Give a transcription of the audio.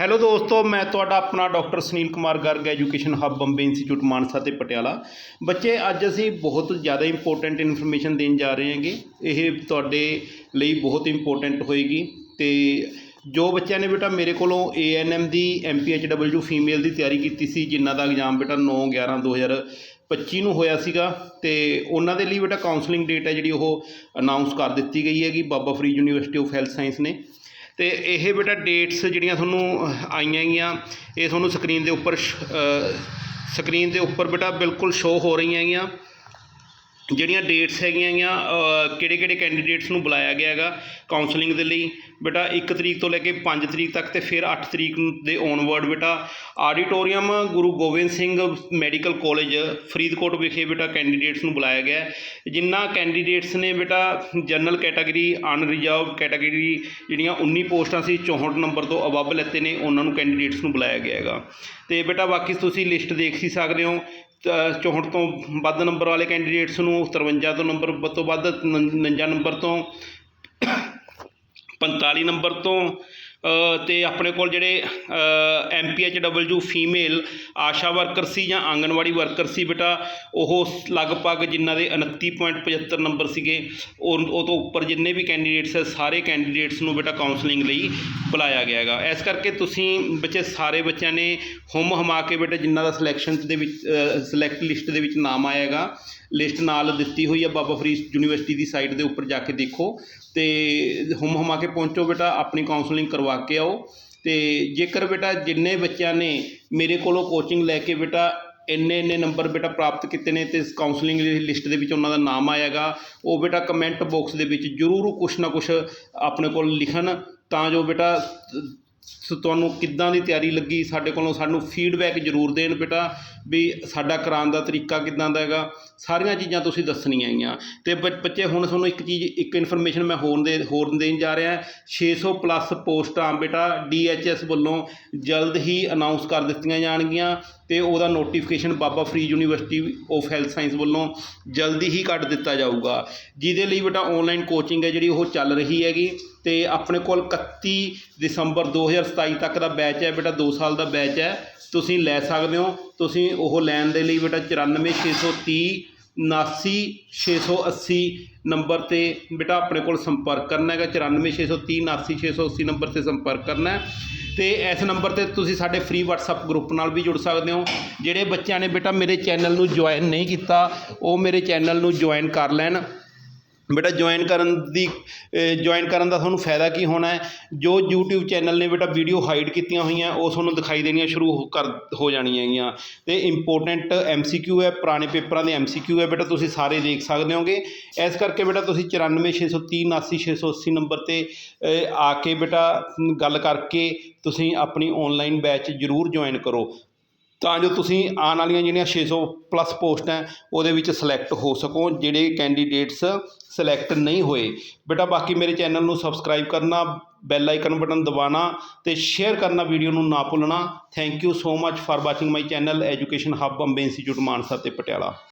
Hello ਦੋਸਤੋ, ਮੈਂ ਤੁਹਾਡਾ ਆਪਣਾ doctor Sunil Kumar Garg education hub Bombay institute Mansa ਤੇ ਪਟਿਆਲਾ। ਬੱਚੇ, ਅੱਜ ਅਸੀਂ ਬਹੁਤ ਜ਼ਿਆਦਾ ਇੰਪੋਰਟੈਂਟ ਇਨਫੋਰਮੇਸ਼ਨ ਦੇਣ ਜਾ ਰਹੇ ਹਾਂਗੇ। ਇਹ ਤੁਹਾਡੇ ਲਈ ਬਹੁਤ ਇੰਪੋਰਟੈਂਟ ਹੋਏਗੀ। ਤੇ ਜੋ ਬੱਚਿਆਂ ਨੇ ਬੇਟਾ ਮੇਰੇ ਕੋਲੋਂ ਏਐਨਐਮ ਦੀ ਐਮਪੀਐਚਡਬਲਯੂ ਫੀਮੇਲ ਦੀ ਤਿਆਰੀ ਕੀਤੀ ਸੀ, ਜਿਨ੍ਹਾਂ ਦਾ ਐਗਜ਼ਾਮ ਬੇਟਾ 9 11 2025 ਨੂੰ ਹੋਇਆ ਸੀਗਾ, ਤੇ ਉਹਨਾਂ ਦੇ ਲਈ ਬੇਟਾ ਕਾਉਂਸਲਿੰਗ ਡੇਟ ਹੈ ਜਿਹੜੀ ਉਹ ਅਨਾਉਂਸ ਕਰ ਦਿੱਤੀ ਗਈ ਹੈਗੀ Baba Farid university of health science ਨੇ। ਤੇ ਇਹ ਬੇਟਾ ਡੇਟਸ ਜਿਹੜੀਆਂ ਤੁਹਾਨੂੰ ਆਈਆਂ ਗੀਆਂ ਇਹ ਤੁਹਾਨੂੰ ਸਕਰੀਨ ਦੇ ਉੱਪਰ ਸਕਰੀਨ ਦੇ ਉੱਪਰ ਬੇਟਾ ਬਿਲਕੁਲ ਸ਼ੋ ਹੋ ਰਹੀਆਂ ਹੈਗੀਆਂ ਜਿਹੜੀਆਂ ਡੇਟਸ ਹੈਗੀਆਂ ਗੀਆਂ ਕਿਹੜੇ ਕਿਹੜੇ ਕੈਂਡੀਡੇਟਸ ਨੂੰ ਬੁਲਾਇਆ ਗਿਆ ਹੈਗਾ ਕਾਉਂਸਲਿੰਗ ਦੇ ਲਈ, ਬੇਟਾ 1 ਤਰੀਕ ਤੋਂ ਲੈ ਕੇ 5 ਤਰੀਕ ਤੱਕ ਤੇ ਫਿਰ 8 ਤਰੀਕ ਦੇ ਔਨਵਰਡ ਬੇਟਾ auditorium Guru Gobind Singh medical college Faridkot ਵਿਖੇ ਬੇਟਾ ਕੈਂਡੀਡੇਟਸ ਨੂੰ ਬੁਲਾਇਆ ਗਿਆ ਹੈ। ਜਿਨ੍ਹਾਂ ਕੈਂਡੀਡੇਟਸ ਨੇ ਬੇਟਾ ਜਨਰਲ ਕੈਟਾਗਰੀ ਅਨਰਿਜ਼ਰਵਡ ਕੈਟਾਗਰੀ ਜਿਹੜੀਆਂ 19 ਪੋਸਟਾਂ ਸੀ 64 ਨੰਬਰ ਤੋਂ ਅਬਵ ਲੈਤੇ ਨੇ, ਉਹਨਾਂ ਨੂੰ ਕੈਂਡੀਡੇਟਸ ਨੂੰ ਬੁਲਾਇਆ ਗਿਆ ਹੈਗਾ ਤੇ ਬੇਟਾ ਬਾਕੀ ਤੁਸੀਂ ਲਿਸਟ ਦੇਖ ਹੀ ਸਕਦੇ ਹੋ ਤਾਂ 64 ਤੋਂ ਵੱਧ ਨੰਬਰ ਵਾਲੇ ਕੈਂਡੀਡੇਟਸ ਨੂੰ 53 ਤੋਂ ਨੰਬਰ ਵੱਧ ਤੋਂ ਵੱਧ 49 ਨੰਬਰ ਤੋਂ 45 ਨੰਬਰ ਤੋਂ ਅਤੇ ਆਪਣੇ ਕੋਲ ਜਿਹੜੇ M P H W female ASHA worker ਸੀ ਜਾਂ ਆਂਗਣਵਾੜੀ ਵਰਕਰ ਸੀ ਬੇਟਾ, ਉਹ ਲਗਭਗ ਜਿਨ੍ਹਾਂ ਦੇ 29.75 ਨੰਬਰ ਸੀਗੇ, ਉਹ ਉਹ ਤੋਂ ਉੱਪਰ ਜਿੰਨੇ ਵੀ ਕੈਂਡੀਡੇਟਸ ਹੈ, ਸਾਰੇ ਕੈਂਡੀਡੇਟਸ ਨੂੰ ਬੇਟਾ ਕਾਉਂਸਲਿੰਗ ਲਈ ਬੁਲਾਇਆ ਗਿਆ ਹੈਗਾ। ਇਸ ਕਰਕੇ ਤੁਸੀਂ ਬੱਚੇ, ਸਾਰੇ ਬੱਚਿਆਂ ਨੇ ਹੁਮ ਹਮਾ ਕੇ ਬੇਟਾ ਜਿਨ੍ਹਾਂ ਦਾ ਸਿਲੈਕਸ਼ਨ ਦੇ ਵਿੱਚ ਸਿਲੈਕਟ ਲਿਸਟ ਦੇ ਵਿੱਚ ਨਾਮ ਆਏਗਾ ਲਿਸਟ ਨਾਲ ਦਿੱਤੀ ਹੋਈ ਆ ਬਾਬਾ ਫਰੀਦ ਯੂਨੀਵਰਸਿਟੀ ਦੀ ਸਾਈਟ ਦੇ ਉੱਪਰ ਜਾ ਕੇ ਦੇਖੋ ਤੇ ਹੁਮ ਹਮਾ ਕੇ ਪਹੁੰਚੋ ਬੇਟਾ, ਆਪਣੀ ਕਾਉਂਸਲਿੰਗ ਕਰਵਾ ਕੇ ਆਓ। ਤੇ ਜੇਕਰ ਬੇਟਾ ਜਿੰਨੇ ਬੱਚਿਆਂ ਨੇ ਮੇਰੇ ਕੋਲੋਂ ਕੋਚਿੰਗ ਲੈ ਕੇ ਬੇਟਾ ਇੰਨੇ ਇੰਨੇ ਨੰਬਰ ਬੇਟਾ ਪ੍ਰਾਪਤ ਕੀਤੇ ਨੇ ਤੇ ਕਾਉਂਸਲਿੰਗ ਦੀ ਲਿਸਟ ਦੇ ਵਿੱਚ ਉਹਨਾਂ ਦਾ ਨਾਮ ਆਏਗਾ ਉਹ ਬੇਟਾ ਕਮੈਂਟ ਬਾਕਸ ਦੇ ਵਿੱਚ ਜ਼ਰੂਰ ਕੁਛ ਨਾ ਕੁਛ ਆਪਣੇ ਕੋਲ ਲਿਖਣ ਤਾਂ ਜੋ ਬੇਟਾ ਸੋ, ਤੁਹਾਨੂੰ ਕਿੱਦਾਂ ਦੀ ਤਿਆਰੀ ਲੱਗੀ? ਸਾਡੇ ਕੋਲੋਂ ਸਾਨੂੰ ਫੀਡਬੈਕ ਜ਼ਰੂਰ ਦੇਣ ਬੇਟਾ, ਵੀ ਸਾਡਾ ਕਰਾਉਣ ਦਾ ਤਰੀਕਾ ਕਿੱਦਾਂ ਦਾ ਹੈਗਾ? ਸਾਰੀਆਂ ਚੀਜ਼ਾਂ ਤੁਸੀਂ ਦੱਸਣੀਆਂ ਹੈਗੀਆਂ ਤੇ ਬੱਚੇ ਹੁਣ ਤੁਹਾਨੂੰ ਇੱਕ ਚੀਜ਼, ਇੱਕ ਇਨਫੋਰਮੇਸ਼ਨ ਮੈਂ ਹੋਰ ਦੇ, ਹੋਰ ਦੇਣ ਜਾ ਰਿਹਾ। 600 ਪਲੱਸ ਪੋਸਟਾਂ ਬੇਟਾ ਡੀਐਚਐਸ ਵੱਲੋਂ ਜਲਦ ਹੀ ਅਨਾਉਂਸ ਕਰ ਦਿੱਤੀਆਂ ਜਾਣਗੀਆਂ ਤੇ ਉਹਦਾ notification Baba Farid university of health science ਵੱਲੋਂ ਜਲਦੀ ਹੀ ਕੱਢ ਦਿੱਤਾ ਜਾਊਗਾ। ਜਿਹਦੇ ਲਈ ਬੇਟਾ ਆਨਲਾਈਨ ਕੋਚਿੰਗ ਹੈ ਜਿਹੜੀ ਉਹ ਚੱਲ ਰਹੀ ਹੈਗੀ। ਤੇ ਆਪਣੇ ਕੋਲ 31 ਦਸੰਬਰ 2027 ਤੱਕ ਦਾ ਬੈਚ ਹੈ ਬੇਟਾ 2 ਸਾਲ ਦਾ ਬੈਚ ਹੈ। ਤੁਸੀਂ ਲੈ ਸਕਦੇ ਹੋ। ਤੁਸੀਂ ਉਹ ਲੈਣ ਦੇ ਲਈ ਬੇਟਾ 94630 79680 ਨੰਬਰ ਤੇ ਬੇਟਾ ਆਪਣੇ ਕੋਲ ਸੰਪਰਕ ਕਰਨਾ ਹੈਗਾ। 94630 79680 ਨੰਬਰ ਤੇ ਸੰਪਰਕ ਕਰਨਾ ਹੈ। ਤੇ ਇਸ ਨੰਬਰ ਤੇ ਤੁਸੀਂ ਸਾਡੇ ਫ੍ਰੀ WhatsApp ਗਰੁੱਪ ਨਾਲ ਵੀ ਜੁੜ ਸਕਦੇ ਹੋ। ਜਿਹੜੇ ਬੱਚਿਆਂ ਨੇ ਬੇਟਾ ਮੇਰੇ ਚੈਨਲ ਨੂੰ ਜੁਆਇਨ ਨਹੀਂ ਕੀਤਾ, ਉਹ ਮੇਰੇ ਚੈਨਲ ਨੂੰ ਜੁਆਇਨ ਕਰ ਲੈਣ। ਬੇਟਾ ਜੁਆਇਨ ਕਰਨ ਦੀ ਜੁਆਇਨ ਕਰਨ ਦਾ ਤੁਹਾਨੂੰ ਫਾਇਦਾ ਕੀ ਹੋਣਾ ਹੈ? ਜੋ YouTube ਚੈਨਲ ਨੇ ਬੇਟਾ ਵੀਡੀਓ ਹਾਈਡ ਕੀਤੀਆਂ ਹੋਈਆਂ, ਉਹ ਤੁਹਾਨੂੰ ਦਿਖਾਈ ਦੇਣੀਆਂ ਸ਼ੁਰੂ ਹੋ- ਕਰ, ਹੋ ਜਾਣੀਆਂ ਹੈਗੀਆਂ। ਤੇ ਇੰਪੋਰਟੈਂਟ MCQ ਹੈ, ਪੁਰਾਣੇ ਪੇਪਰਾਂ ਦੇ MCQ ਹੈ ਬੇਟਾ, ਤੁਸੀਂ ਸਾਰੇ ਦੇਖ ਸਕਦੇ ਹੋਗੇ। ਇਸ ਕਰਕੇ ਬੇਟਾ ਤੁਸੀਂ 94630 79680 ਨੰਬਰ ਤੇ ਆ ਕੇ ਬੇਟਾ, ਗੱਲ ਕਰਕੇ ਤੁਸੀਂ ਆਪਣੀ ਆਨਲਾਈਨ ਬੈਚ ਜ਼ਰੂਰ ਜੁਆਇਨ ਕਰੋ। ਤਾਂ ਜੋ ਤੁਸੀਂ ਆਉਣ ਵਾਲੀਆਂ ਜਿਹੜੀਆਂ 600 ਪਲੱਸ ਪੋਸਟਾਂ ਹੈ, ਉਹਦੇ ਵਿੱਚ ਸਿਲੈਕਟ ਹੋ ਸਕੋ ਜਿਹੜੇ ਕੈਂਡੀਡੇਟਸ ਸਿਲੈਕਟ ਨਹੀਂ ਹੋਏ। ਬੇਟਾ ਬਾਕੀ ਮੇਰੇ ਚੈਨਲ ਨੂੰ ਸਬਸਕ੍ਰਾਈਬ ਕਰਨਾ ਬੈਲ ਆਈਕਨ ਬਟਨ ਦਬਾਉਣਾ ਤੇ ਸ਼ੇਅਰ ਕਰਨਾ ਵੀਡੀਓ ਨੂੰ ਨਾ ਭੁੱਲਣਾ। Thank you so much for watching my channel education hub Bombay institute Mansa ਤੇ ਪਟਿਆਲਾ।